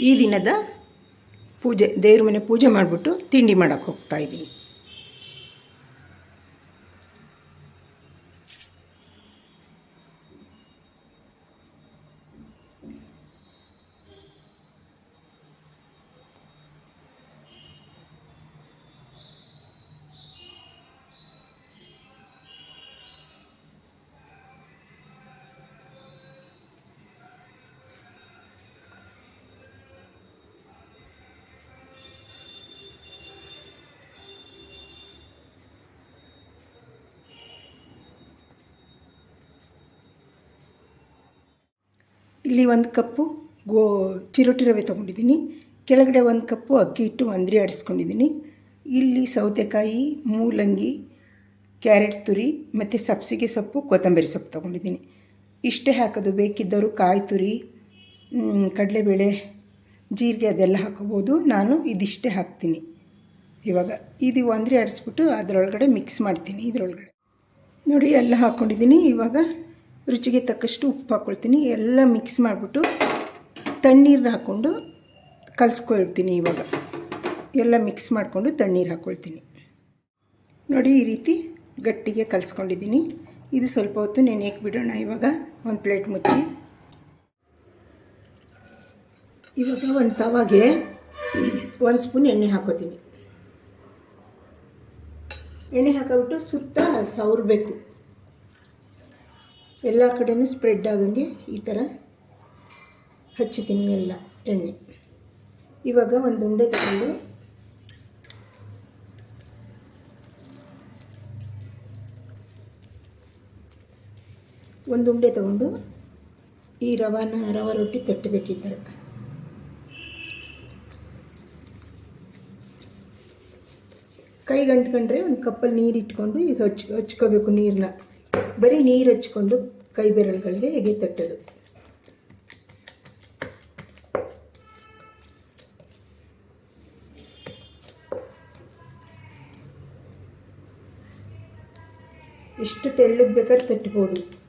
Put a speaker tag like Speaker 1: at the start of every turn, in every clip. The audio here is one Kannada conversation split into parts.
Speaker 1: ಈ ದಿನದ ಪೂಜೆ ದೇವ್ರ ಮನೆ ಪೂಜೆ ಮಾಡಿಬಿಟ್ಟು ತಿಂಡಿ ಮಾಡೋಕ್ಕೆ ಹೋಗ್ತಾ ಇಲ್ಲಿ ಒಂದು ಕಪ್ಪು ಗೋ ಚಿರೋಟಿ ರವೆ ತೊಗೊಂಡಿದ್ದೀನಿ. ಕೆಳಗಡೆ ಒಂದು ಕಪ್ಪು ಅಕ್ಕಿ ಹಿಟ್ಟು ಅಂದ್ರಿ ಆಡಿಸ್ಕೊಂಡಿದ್ದೀನಿ. ಇಲ್ಲಿ ಸೌತೆಕಾಯಿ, ಮೂಲಂಗಿ, ಕ್ಯಾರೆಟ್ ತುರಿ ಮತ್ತು ಸಬ್ಸಿಗೆ ಸೊಪ್ಪು, ಕೊತ್ತಂಬರಿ ಸೊಪ್ಪು ತೊಗೊಂಡಿದ್ದೀನಿ. ಇಷ್ಟೇ ಹಾಕೋದು. ಬೇಕಿದ್ದವರು ಕಾಯಿ ತುರಿ ಕಡಲೆಬೇಳೆ, ಜೀರಿಗೆ ಅದೆಲ್ಲ ಹಾಕೋಬೋದು. ನಾನು ಇದಿಷ್ಟೇ ಹಾಕ್ತೀನಿ. ಇವಾಗ ಇದು ಒಂದ್ರಿ ಆಡಿಸ್ಬಿಟ್ಟು ಅದರೊಳಗಡೆ ಮಿಕ್ಸ್ ಮಾಡ್ತೀನಿ ಇದರೊಳಗಡೆ. ನೋಡಿ, ಎಲ್ಲ ಹಾಕ್ಕೊಂಡಿದ್ದೀನಿ ಇವಾಗ ರುಚಿಗೆ ತಕ್ಕಷ್ಟು ಉಪ್ಪು ಹಾಕ್ಕೊಳ್ತೀನಿ. ಎಲ್ಲ ಮಿಕ್ಸ್ ಮಾಡಿಬಿಟ್ಟು ತಣ್ಣೀರು ಹಾಕ್ಕೊಂಡು ಕಲಿಸ್ಕೊಳ್ತೀನಿ ಇವಾಗ. ಎಲ್ಲ ಮಿಕ್ಸ್ ಮಾಡಿಕೊಂಡು ತಣ್ಣೀರು ಹಾಕ್ಕೊಳ್ತೀನಿ. ನೋಡಿ ಈ ರೀತಿ ಗಟ್ಟಿಗೆ ಕಲಸ್ಕೊಂಡಿದ್ದೀನಿ. ಇದು ಸ್ವಲ್ಪ ಹೊತ್ತು ನೆನೆಯಕ್ಕೆ ಬಿಡೋಣ ಇವಾಗ. ಒಂದು ಪ್ಲೇಟ್ ಮುಚ್ಚಿ. ಇವಾಗ ಒಂದು ತವಾಗೆ ಒಂದು ಸ್ಪೂನ್ ಎಣ್ಣೆ ಹಾಕೋತೀನಿ ಎಣ್ಣೆ ಹಾಕೋಬಿಟ್ಟು ಸುತ್ತ ಸವರಬೇಕು. ಎಲ್ಲ ಕಡೆಯೂ ಸ್ಪ್ರೆಡ್ ಆಗಂಗೆ ಈ ಥರ ಹಚ್ಚುತ್ತೀನಿ ಎಲ್ಲ ಎಣ್ಣೆ. ಇವಾಗ ಒಂದು ಉಂಡೆ ತಗೊಂಡು ಒಂದು ಉಂಡೆ ತಗೊಂಡು ಈ ರವಾನ, ರವೆ ರೊಟ್ಟಿ ತಟ್ಟಬೇಕು ಈ ಥರ ಕೈಗೆ ಅಂಟ್ಕೊಂಡ್ರೆ ಒಂದು ಕಪ್ಪಲ್ಲಿ ನೀರು ಇಟ್ಕೊಂಡು ಈಗ ಹಚ್ ಹಚ್ಕೋಬೇಕು ನೀರನ್ನ ಬರೀ ನೀರು ಹಚ್ಕೊಂಡು ಕೈ ಬೆರಳುಗಳಿಗೆ ಹೇಗೆ ತಟ್ಟೋದು. ಎಷ್ಟು ತೆಳ್ಳಗೆ ಬೇಕಾದ್ರೆ ತಟ್ಬೋದು.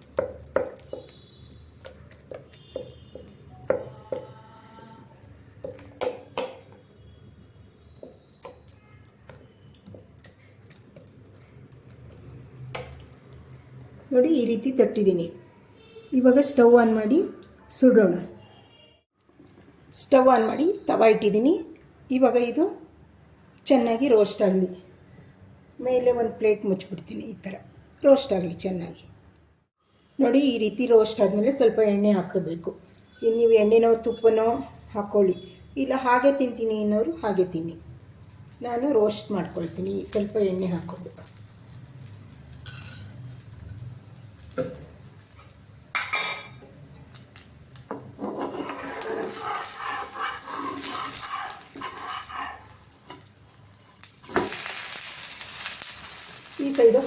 Speaker 1: ನೋಡಿ ಈ ರೀತಿ ತಟ್ಟಿದ್ದೀನಿ. ಇವಾಗ ಸ್ಟವ್ ಆನ್ ಮಾಡಿ ಸುಡೋಣ. ಸ್ಟವ್ ಆನ್ ಮಾಡಿ ತವ ಇಟ್ಟಿದ್ದೀನಿ. ಇವಾಗ ಇದು ಚೆನ್ನಾಗಿ ರೋಸ್ಟ್ ಆಗಲಿ. ಮೇಲೆ ಒಂದು ಪ್ಲೇಟ್ ಮುಚ್ಚಿಬಿಡ್ತೀನಿ ಈ ಥರ. ರೋಸ್ಟ್ ಆಗಲಿ ಚೆನ್ನಾಗಿ. ನೋಡಿ ಈ ರೀತಿ ರೋಸ್ಟ್ ಆದಮೇಲೆ ಸ್ವಲ್ಪ ಎಣ್ಣೆ ಹಾಕಬೇಕು. ಇನ್ನು ನೀವು ಎಣ್ಣೆನೋ ತುಪ್ಪನೋ ಹಾಕ್ಕೊಳ್ಳಿ ಇಲ್ಲ ಹಾಗೆ ತಿಂತೀನಿ ಅನ್ನೋರು ಹಾಗೆ ತಿನ್ನಿ. ನಾನು ರೋಸ್ಟ್ ಮಾಡ್ಕೊಳ್ತೀನಿ. ಸ್ವಲ್ಪ ಎಣ್ಣೆ ಹಾಕ್ಕೊಂಡು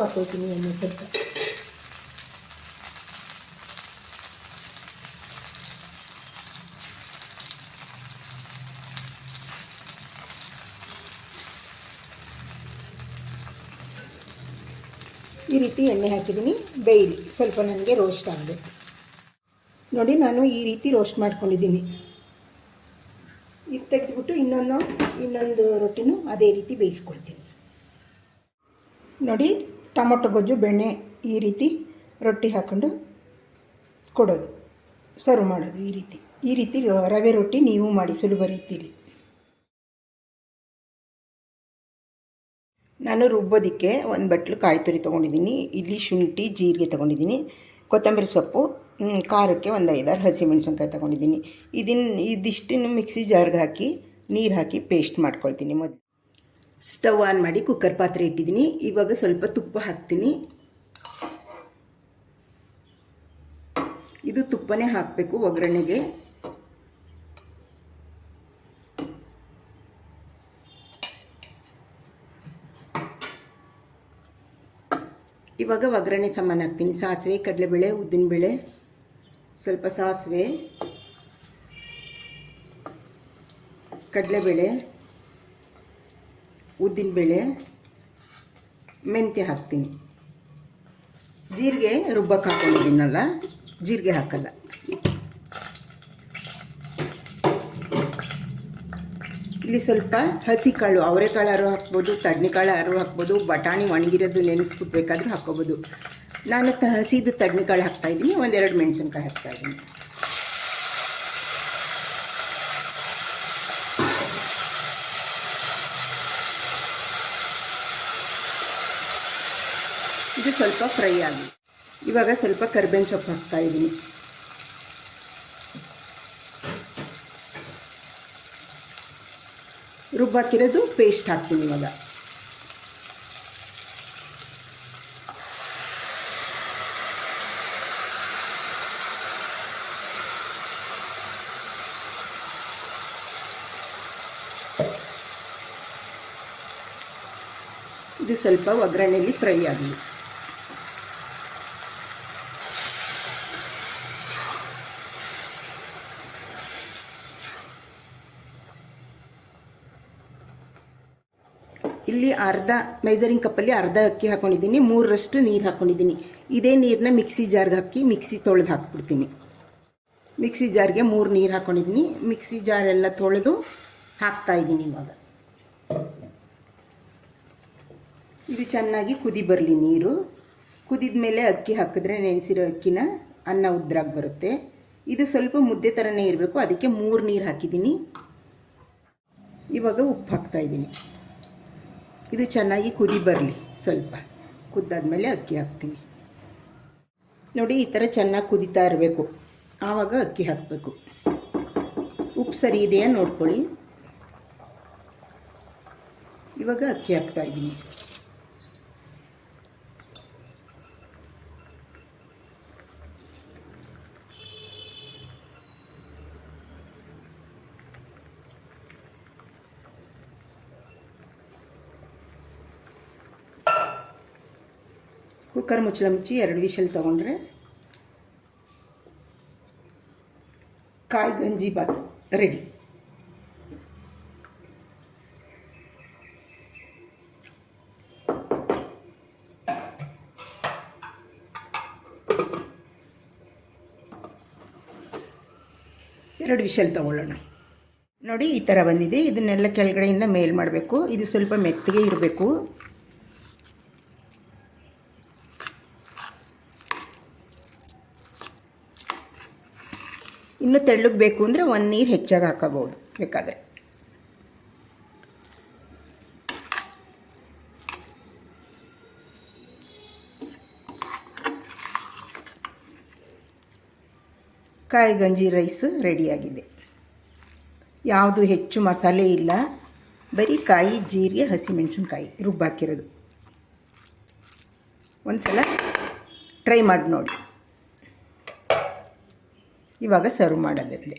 Speaker 1: ಹಾಕ್ಕೊಳ್ತೀನಿ ಎಣ್ಣೆ ಸ್ವಲ್ಪ. ಈ ರೀತಿ ಎಣ್ಣೆ ಹಾಕಿದ್ದೀನಿ, ಬೇಯಿಲಿ. ಸ್ವಲ್ಪ ನನಗೆ ರೋಸ್ಟ್ ಆಗಬೇಕು. ನೋಡಿ, ನಾನು ಈ ರೀತಿ ರೋಸ್ಟ್ ಮಾಡ್ಕೊಂಡಿದ್ದೀನಿ. ಇದು ತೆಗೆದುಬಿಟ್ಟು ಇನ್ನೊಂದು ಇನ್ನೊಂದು ರೊಟ್ಟಿನೂ ಅದೇ ರೀತಿ ಬೇಯಿಸ್ಕೊಳ್ತೀನಿ. ನೋಡಿ ಟೊಮೊಟೊ, ಗೊಜ್ಜು, ಬೆಣ್ಣೆ ಈ ರೀತಿ ರೊಟ್ಟಿ ಹಾಕ್ಕೊಂಡು ಕೊಡೋದು ಸರ್ವ್ ಮಾಡೋದು ಈ ರೀತಿ. ಈ ರೀತಿ ರವೆ ರೊಟ್ಟಿ ನೀವು ಮಾಡಿ ಸುಲಭ ರೀತಿಲಿ. ನಾನು ರುಬ್ಬೋದಕ್ಕೆ ಒಂದು ಬಟ್ಲು ಕಾಯಿ ತುರಿ ತೊಗೊಂಡಿದ್ದೀನಿ ಇಲ್ಲಿ ಶುಂಠಿ, ಜೀರಿಗೆ ತೊಗೊಂಡಿದ್ದೀನಿ, ಕೊತ್ತಂಬರಿ ಸೊಪ್ಪು ಖಾರಕ್ಕೆ ಒಂದು ಐದಾರು ಹಸಿಮೆಣಸಿನ್ಕಾಯಿ ತೊಗೊಂಡಿದ್ದೀನಿ. ಇದನ್ನು ಇದಿಷ್ಟನ್ನು ಮಿಕ್ಸಿ ಜಾರ್ಗೆ ಹಾಕಿ, ನೀರು ಹಾಕಿ ಪೇಸ್ಟ್ ಮಾಡ್ಕೊಳ್ತೀನಿ ಮೊದಲು. ಸ್ಟವ್ ಆನ್ ಮಾಡಿ ಕುಕ್ಕರ್ ಪಾತ್ರೆ ಇಟ್ಟಿದ್ದೀನಿ. ಇವಾಗ ಸ್ವಲ್ಪ ತುಪ್ಪ ಹಾಕ್ತೀನಿ. ಇದು ತುಪ್ಪನೇ ಹಾಕಬೇಕು ಒಗ್ಗರಣೆಗೆ. ಇವಾಗ ಒಗ್ಗರಣೆ ಸಾಮಾನು ಹಾಕ್ತೀನಿ. ಸಾಸಿವೆ, ಕಡಲೆಬೇಳೆ, ಉದ್ದಿನಬೇಳೆ, ಸ್ವಲ್ಪ ಸಾಸಿವೆ, ಕಡಲೆಬೇಳೆ ಉದ್ದಿನಬೇಳೆ ಮೆಂತ್ಯ ಹಾಕ್ತೀನಿ. ಜೀರಿಗೆ ರುಬ್ಬಕ್ಕೆ ಹಾಕೊಂಡಿದ್ದೀನಲ್ಲ, ಜೀರಿಗೆ ಹಾಕಲ್ಲ. ಇಲ್ಲಿ ಸ್ವಲ್ಪ ಹಸಿ ಕಾಳು ಅವರೆಕಾಳಾರು ಹಾಕ್ಬೋದು ತಡ್ನಿಕಾಳಾರು ಹಾಕ್ಬೋದು, ಬಟಾಣಿ ಒಣಗಿರೋದು ನೆನೆಸ್ಬಿಟ್ಟು ಬೇಕಾದರೂ ಹಾಕ್ಕೋಬೋದು. ನಾನು ಹಸಿದು ತಡ್ನಿಕಾಳು ಹಾಕ್ತಾಯಿದ್ದೀನಿ ಒಂದೆರಡು ಮೆಣಸಿನ್ಕಾಯಿ ಹಾಕ್ತಾಯಿದ್ದೀನಿ ಇದು ಸ್ವಲ್ಪ ಫ್ರೈ ಆಗಿ. ಇವಾಗ ಸ್ವಲ್ಪ ಕರಿಬೇವಿನ ಸೊಪ್ಪು ಹಾಕ್ತಾ ಇದ್ದೀನಿ. ರುಬ್ಬಾಕಿರೋದು ಪೇಸ್ಟ್ ಹಾಕ್ತೀನಿ ಇವಾಗ. ಇದು ಸ್ವಲ್ಪ ಒಗ್ಗರಣೆಯಲ್ಲಿ ಫ್ರೈ ಆಗಲಿ ಇಲ್ಲಿ ಅರ್ಧ ಮೆಜರಿಂಗ್ ಕಪ್ಪಲ್ಲಿ ಅರ್ಧ ಅಕ್ಕಿ ಹಾಕ್ಕೊಂಡಿದ್ದೀನಿ ಮೂರರಷ್ಟು ನೀರು ಹಾಕ್ಕೊಂಡಿದ್ದೀನಿ ಇದೇ ನೀರನ್ನ ಮಿಕ್ಸಿ ಜಾರ್ಗೆ ಹಾಕಿ ಮಿಕ್ಸಿ ತೊಳೆದು ಹಾಕ್ಬಿಡ್ತೀನಿ. ಮಿಕ್ಸಿ ಜಾರ್ಗೆ ಮೂರು ನೀರು ಹಾಕ್ಕೊಂಡಿದ್ದೀನಿ ಮಿಕ್ಸಿ ಜಾರೆಲ್ಲ ತೊಳೆದು ಹಾಕ್ತಾ ಇದ್ದೀನಿ ಇವಾಗ. ಇದು ಚೆನ್ನಾಗಿ ಕುದಿ ಬರಲಿ ನೀರು. ಕುದಿದ ಮೇಲೆ ಅಕ್ಕಿ ಹಾಕಿದ್ರೆ ನೆನೆಸಿರೋ ಅಕ್ಕಿನ ಅನ್ನ ಉದ್ರಾಗಿ ಬರುತ್ತೆ. ಇದು ಸ್ವಲ್ಪ ಮುದ್ದೆ ಥರನೇ ಇರಬೇಕು, ಅದಕ್ಕೆ ಮೂರು ನೀರು ಹಾಕಿದ್ದೀನಿ. ಇವಾಗ ಉಪ್ಪು ಹಾಕ್ತಾ ಇದ್ದೀನಿ. ಇದು ಚೆನ್ನಾಗಿ ಕುದಿ ಬರಲಿ. ಸ್ವಲ್ಪ. ಕುದ್ದಾದ್ಮೇಲೆ ಅಕ್ಕಿ ಹಾಕ್ತೀನಿ. ನೋಡಿ, ಈ ಥರ ಚೆನ್ನಾಗಿ ಕುದೀತಾ ಇರಬೇಕು. ಆವಾಗ ಅಕ್ಕಿ ಹಾಕಬೇಕು. ಉಪ್ಪು ಸರಿ ಇದೆಯಾ ನೋಡ್ಕೊಳ್ಳಿ. ಇವಾಗ ಅಕ್ಕಿ ಹಾಕ್ತಾ ಕುಕ್ಕರ್ ಮುಚ್ಚಳ ಮುಚ್ಚಿ ಎರಡು ವಿಷಲ್ ತೊಗೊಂಡ್ರೆ ಕಾಯಿ ಗಂಜಿ ಬಾತ್ ರೆಡಿ ಎರಡು ವಿಷಲ್ ತಗೊಳ್ಳೋಣ. ನೋಡಿ ಈ ಥರ ಬಂದಿದೆ. ಇದನ್ನೆಲ್ಲ ಕೆಳಗಡೆಯಿಂದ ಮೇಲ್ ಮಾಡಬೇಕು. ಇದು ಸ್ವಲ್ಪ ಮೆತ್ತಗೆ ಇರಬೇಕು. ಇನ್ನು ತೆಳ್ಳಗೆ ಬೇಕು ಅಂದರೆ ಒಂದು ನೀರು ಹೆಚ್ಚಾಗಿ ಹಾಕೋಬೋದು ಬೇಕಾದರೆ. ಕಾಯಿ ಗಂಜಿ ರೈಸ್ ರೆಡಿಯಾಗಿದೆ. ಯಾವುದು ಹೆಚ್ಚು ಮಸಾಲೆ ಇಲ್ಲ, ಬರೀ ಕಾಯಿ, ಜೀರಿಗೆ, ಹಸಿಮೆಣಸಿನ್ಕಾಯಿ ರುಬ್ಬಾಕಿರೋದು. ಒಂದು ಸಲ ಟ್ರೈ ಮಾಡಿ ನೋಡಿ. ಇವಾಗ ಸರ್ವ್ ಮಾಡೋದಲ್ಲೇ